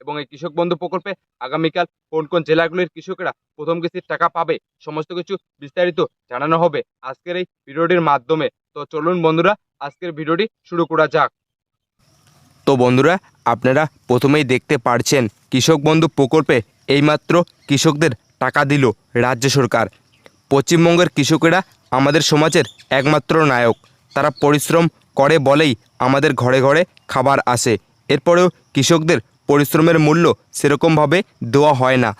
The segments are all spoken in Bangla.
এবং এই কৃষক বন্ধু প্রকল্পে আগামীকাল কোন কোন জেলাগুলির কৃষকেরা প্রথম কিস্তির টাকা পাবে, সমস্ত কিছু বিস্তারিত জানানো হবে আজকের এই ভিডিওটির মাধ্যমে। তো চলুন বন্ধুরা, আজকের ভিডিওটি শুরু করা যাক। তো বন্ধুরা, আপনারা প্রথমেই দেখতে পারছেন কৃষক বন্ধু প্রকল্পে এইমাত্র কৃষকদের টাকা দিল রাজ্য সরকার। পশ্চিমবঙ্গের কৃষকেরা আমাদের সমাজের একমাত্র নায়ক। তারা পরিশ্রম করে বলেই আমাদের ঘরে ঘরে খাবার আসে। এরপরেও কৃষকদের পরিশ্রমের মূল্য সেরকমভাবে দেওয়া হয় না।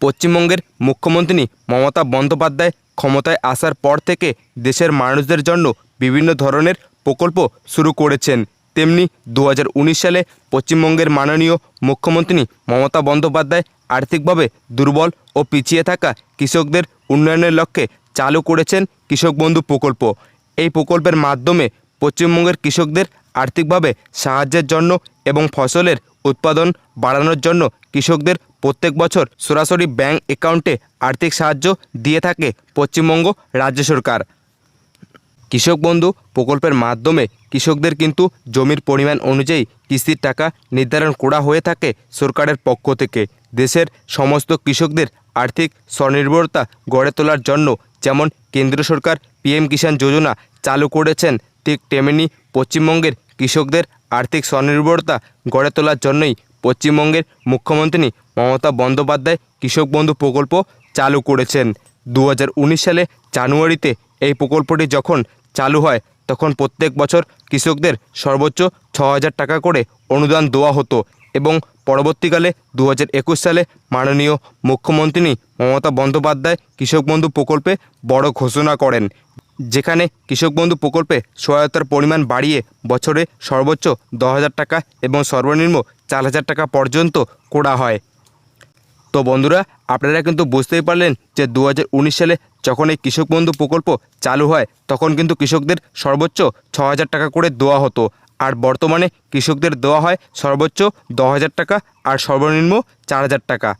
পশ্চিমবঙ্গের মুখ্যমন্ত্রী মমতা বন্দ্যোপাধ্যায় ক্ষমতায় আসার পর থেকে দেশের মানুষদের জন্য বিভিন্ন ধরনের প্রকল্প শুরু করেছেন। তেমনি দু হাজার উনিশ সালে পশ্চিমবঙ্গের মাননীয় মুখ্যমন্ত্রী মমতা বন্দ্যোপাধ্যায় আর্থিকভাবে দুর্বল ও পিছিয়ে থাকা কৃষকদের উন্নয়নের লক্ষ্যে চালু করেছেন কৃষক বন্ধু প্রকল্প। এই প্রকল্পের মাধ্যমে পশ্চিমবঙ্গের কৃষকদের আর্থিকভাবে সাহায্যের জন্য এবং ফসলের উৎপাদন বাড়ানোর জন্য কৃষকদের প্রত্যেক বছর সরাসরি ব্যাংক অ্যাকাউন্টে আর্থিক সাহায্য দিয়ে থাকে পশ্চিমবঙ্গ রাজ্য সরকার। কৃষক বন্ধু প্রকল্পের মাধ্যমে কৃষকদের কিন্তু জমির পরিমাণ অনুযায়ী কিস্তির টাকা নির্ধারণ করা হয়ে থাকে সরকারের পক্ষ থেকে। দেশের সমস্ত কৃষকদের আর্থিক স্বনির্ভরতা গড়ে তোলার জন্য যেমন কেন্দ্র সরকার পিএম কিষাণ যোজনা চালু করেছেন, ঠিক তেমনি পশ্চিমবঙ্গের কৃষকদের আর্থিক স্বনির্ভরতা গড়ে তোলার জন্যই পশ্চিমবঙ্গের মুখ্যমন্ত্রী মমতা বন্দ্যোপাধ্যায় কৃষক বন্ধু প্রকল্প চালু করেছেন। দু হাজার উনিশ সালে জানুয়ারিতে এই প্রকল্পটি যখন চালু হয়, তখন প্রত্যেক বছর কৃষকদের সর্বোচ্চ ছ হাজার টাকা করে অনুদান দেওয়া হতো এবং পরবর্তীকালে দু হাজার একুশ সালে মাননীয় মুখ্যমন্ত্রী মমতা বন্দ্যোপাধ্যায় কৃষক বন্ধু প্রকল্পে বড় ঘোষণা করেন। যেখানে কৃষক বন্ধু প্রকল্পে সহায়তার পরিমাণ বাড়িয়ে বছরে সর্বোচ্চ দশ হাজার টাকা এবং সর্বনিম্ন চার হাজার টাকা পর্যন্ত করা হয়। তো বন্ধুরা, আপনারা কিন্তু বুঝতেই পারলেন যে দু হাজার উনিশ সালে যখন এই কৃষক বন্ধু প্রকল্প চালু হয়, তখন কিন্তু কৃষকদের সর্বোচ্চ ছ হাজার টাকা করে দেওয়া হতো। আর বর্তমানে কৃষকদের দেওয়া হয় সর্বোচ্চ দশ হাজার টাকা আর সর্বনিম্ন চার হাজার টাকা।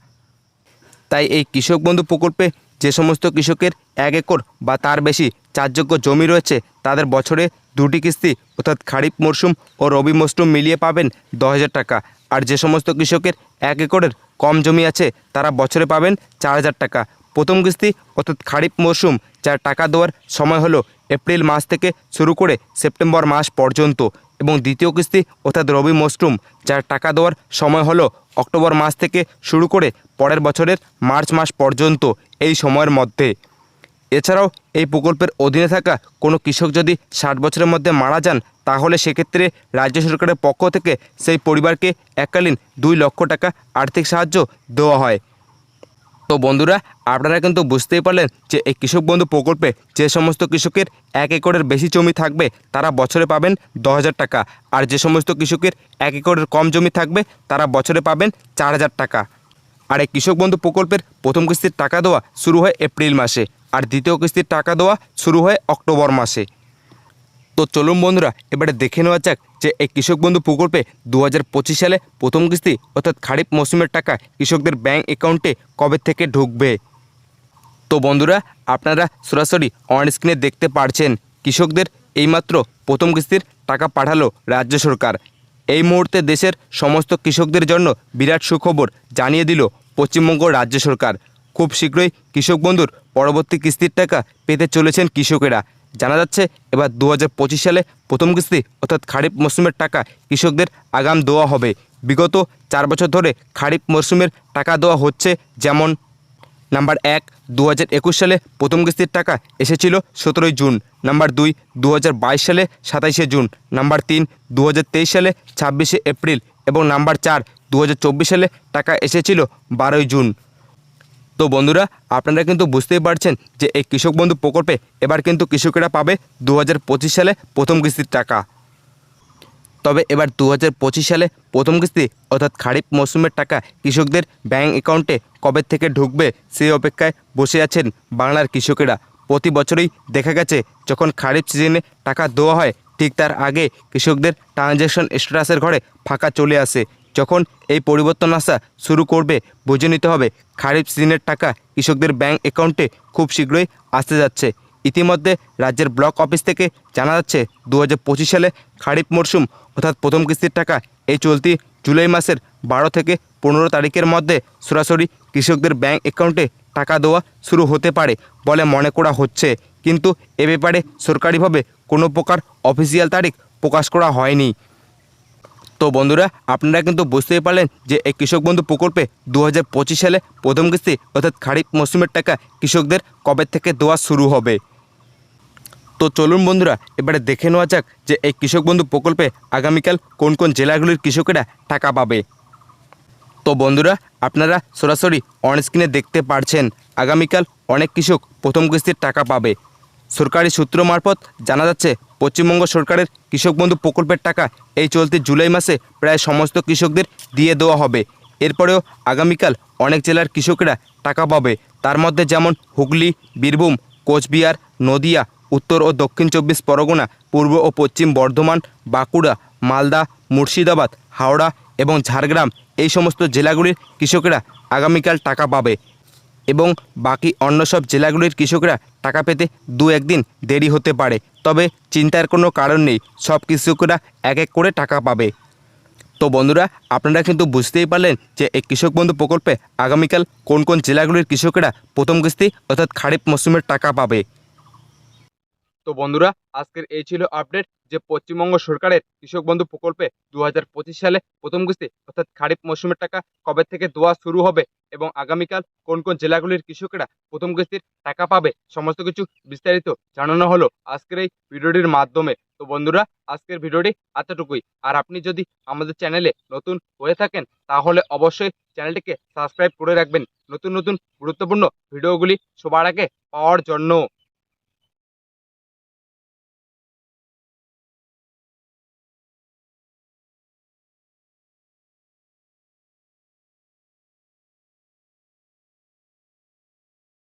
তাই এই কৃষক বন্ধু প্রকল্পে যে সমস্ত কৃষকের এক একর বা তার বেশি চারযোগ্য জমি রয়েছে, তাদের বছরে দুটি কিস্তি, অর্থাৎ খারিফ মরশুম ও রবি মরশুম মিলিয়ে পাবেন দশ টাকা। আর যে সমস্ত কৃষকের এক একরের কম জমি আছে, তারা বছরে পাবেন চার হাজার টাকা। প্রথম কিস্তি, অর্থাৎ খারিফ মরশুম যার টাকা দেওয়ার সময় হলো এপ্রিল মাস থেকে শুরু করে সেপ্টেম্বর মাস পর্যন্ত। এবং দ্বিতীয় কিস্তি, অর্থাৎ রবি মরশুম যার টাকা দেওয়ার সময় হলো অক্টোবর মাস থেকে শুরু করে পরের বছরের মার্চ মাস পর্যন্ত, এই সময়ের মধ্যে। এছাড়াও এই প্রকল্পের অধীনে থাকা কোনো কৃষক যদি ষাট বছরের মধ্যে মারা যান, তাহলে সেক্ষেত্রে রাজ্য সরকারের পক্ষ থেকে সেই পরিবারকে এককালীন দুই লক্ষ টাকা আর্থিক সাহায্য দেওয়া হয়। তো বন্ধুরা, আপনারা কিন্তু বুঝতেই পারলেন যে এই কৃষক বন্ধু প্রকল্পে যে সমস্ত কৃষকের এক একরের বেশি জমি থাকবে, তারা বছরে পাবেন দশ হাজার টাকা। আর যে সমস্ত কৃষকের এক একরের কম জমি থাকবে, তারা বছরে পাবেন চার হাজার টাকা। আর এই কৃষক বন্ধু প্রকল্পের প্রথম কিস্তির টাকা দেওয়া শুরু হয় এপ্রিল মাসে। আর দ্বিতীয় কিস্তির টাকা দেওয়া শুরু হয় অক্টোবর মাসে। তো চলুন বন্ধুরা, এবারে দেখে নেওয়া যাক যে এই কৃষক বন্ধু প্রকল্পে দু হাজার পঁচিশ সালে প্রথম কিস্তি অর্থাৎ খারিফ মৌসুমের টাকা কৃষকদের ব্যাংক অ্যাকাউন্টে কবে থেকে ঢুকবে? তো বন্ধুরা, আপনারা সরাসরি অন স্ক্রিনে দেখতে পারছেন, কৃষকদের এইমাত্র প্রথম কিস্তির টাকা পাঠালো রাজ্য সরকার। এই মুহূর্তে দেশের সমস্ত কৃষকদের জন্য বিরাট সুখবর জানিয়ে দিল পশ্চিমবঙ্গ রাজ্য সরকার। খুব শীঘ্রই কৃষক বন্ধুর পরবর্তী কিস্তির টাকা পেতে চলেছেন কৃষকেরা। জানা যাচ্ছে, এবার দু হাজার পঁচিশ সালে প্রথম কিস্তি অর্থাৎ খারিফ মরশুমের টাকা কৃষকদের আগাম দেওয়া হবে। বিগত চার বছর ধরে খারিফ মরশুমের টাকা দেওয়া হচ্ছে যেমন নাম্বার এক দু সালে প্রথম কিস্তির টাকা এসেছিল সতেরোই জুন। নাম্বার দুই দু সালে সাতাইশে জুন। নাম্বার তিন দু সালে ছাব্বিশে এপ্রিল। এবং নাম্বার চার দু সালে টাকা এসেছিল বারোই জুন। তো বন্ধুরা, আপনারা কিন্তু বুঝতেই পারছেন যে এই কৃষক বন্ধু প্রকল্পে এবার কিন্তু কৃষকেরা পাবে দু হাজার পঁচিশ সালে প্রথম কিস্তির টাকা। তবে এবার দু হাজার পঁচিশ সালে প্রথম কিস্তি অর্থাৎ খারিফ মৌসুমের টাকা কৃষকদের ব্যাংক অ্যাকাউন্টে কবে থেকে ঢুকবে সেই অপেক্ষায় বসে আছেন বাংলার কৃষকেরা। প্রতি বছরই দেখা গেছে, যখন খারিফ সিজনে টাকা দেওয়া হয়, ঠিক তার আগে কৃষকদের ট্রানজ্যাকশন স্ট্যাটাসের ঘরে ফাঁকা চলে আসে। যখন এই পরিবর্তন আসা শুরু করবে, বুঝে নিতে হবে খারিফ সিজনের টাকা কৃষকদের ব্যাংক অ্যাকাউন্টে খুব শীঘ্রই আসতে যাচ্ছে। ইতিমধ্যে রাজ্যের ব্লক অফিস থেকে জানা যাচ্ছে দু হাজার পঁচিশ সালে খারিফ মরশুম অর্থাৎ প্রথম কিস্তির টাকা, এই চলতি জুলাই মাসের বারো থেকে পনেরো তারিখের মধ্যে সরাসরি কৃষকদের ব্যাংক অ্যাকাউন্টে টাকা দেওয়া শুরু হতে পারে বলে মনে করা হচ্ছে। কিন্তু এ ব্যাপারে সরকারিভাবে কোনো প্রকার অফিসিয়াল তারিখ প্রকাশ করা হয়নি। তো বন্ধুরা, আপনারা কিন্তু বুঝতেই পারলেন যে এই কৃষক বন্ধু প্রকল্পে দু হাজার পঁচিশ সালে প্রথম কিস্তি অর্থাৎ খারিফ মৌসুমের টাকা কৃষকদের কবে থেকে দেওয়া শুরু হবে? তো চলুন বন্ধুরা, এবারে দেখে নেওয়া যাক যে এই কৃষক বন্ধু প্রকল্পে আগামীকাল কোন কোন জেলাগুলির কৃষকেরা টাকা পাবে। তো বন্ধুরা, আপনারা সরাসরি অনস্ক্রিনে দেখতে পারছেন, আগামীকাল অনেক কৃষক প্রথম কিস্তির টাকা পাবে। সরকারি সূত্র মারফত জানা যাচ্ছে, পশ্চিমবঙ্গ সরকারের কৃষক বন্ধু প্রকল্পের টাকা এই চলতি জুলাই মাসে প্রায় সমস্ত কৃষকদের দিয়ে দেওয়া হবে। এরপরেও আগামীকাল অনেক জেলার কৃষকেরা টাকা পাবে। তার মধ্যে যেমন হুগলি, বীরভূম, কোচবিহার, নদিয়া, উত্তর ও দক্ষিণ চব্বিশ পরগনা, পূর্ব ও পশ্চিম বর্ধমান, বাঁকুড়া, মালদা, মুর্শিদাবাদ, হাওড়া এবং ঝাড়গ্রাম এই সমস্ত জেলাগুলির কৃষকেরা আগামীকাল টাকা পাবে। এবং বাকি অন্য সব জেলাগুলির কৃষকরা টাকা পেতে দু একদিন দেরি হতে পারে। তবে চিন্তার কোনো কারণ নেই, সব কৃষকরা এক এক করে টাকা পাবে। তো বন্ধুরা, আপনারা কিন্তু বুঝতেই পারলেন যে এই কৃষক বন্ধু প্রকল্পে আগামীকাল কোন কোন জেলাগুলির কৃষকরা প্রথম কিস্তি অর্থাৎ খারিফ মৌসুমের টাকা পাবে। তো বন্ধুরা, আজকের এই ছিল আপডেট যে পশ্চিমবঙ্গ সরকারের কৃষক বন্ধু প্রকল্পে দু হাজার পঁচিশ সালে প্রথম কিস্তি অর্থাৎ খারিফ মৌসুমের টাকা কবে থেকে দেওয়া শুরু হবে এবং আগামীকাল কোন কোন জেলাগুলির কৃষকেরা প্রথম কিস্তির টাকা পাবে, সমস্ত কিছু বিস্তারিত জানানো হলো আজকের এই ভিডিওটির মাধ্যমে। তো বন্ধুরা, আজকের ভিডিওটি এতটুকুই। আর আপনি যদি আমাদের চ্যানেলে নতুন হয়ে থাকেন, তাহলে অবশ্যই চ্যানেলটিকে সাবস্ক্রাইব করে রাখবেন। নতুন নতুন গুরুত্বপূর্ণ ভিডিওগুলি সবার আগে পাওয়ার জন্য।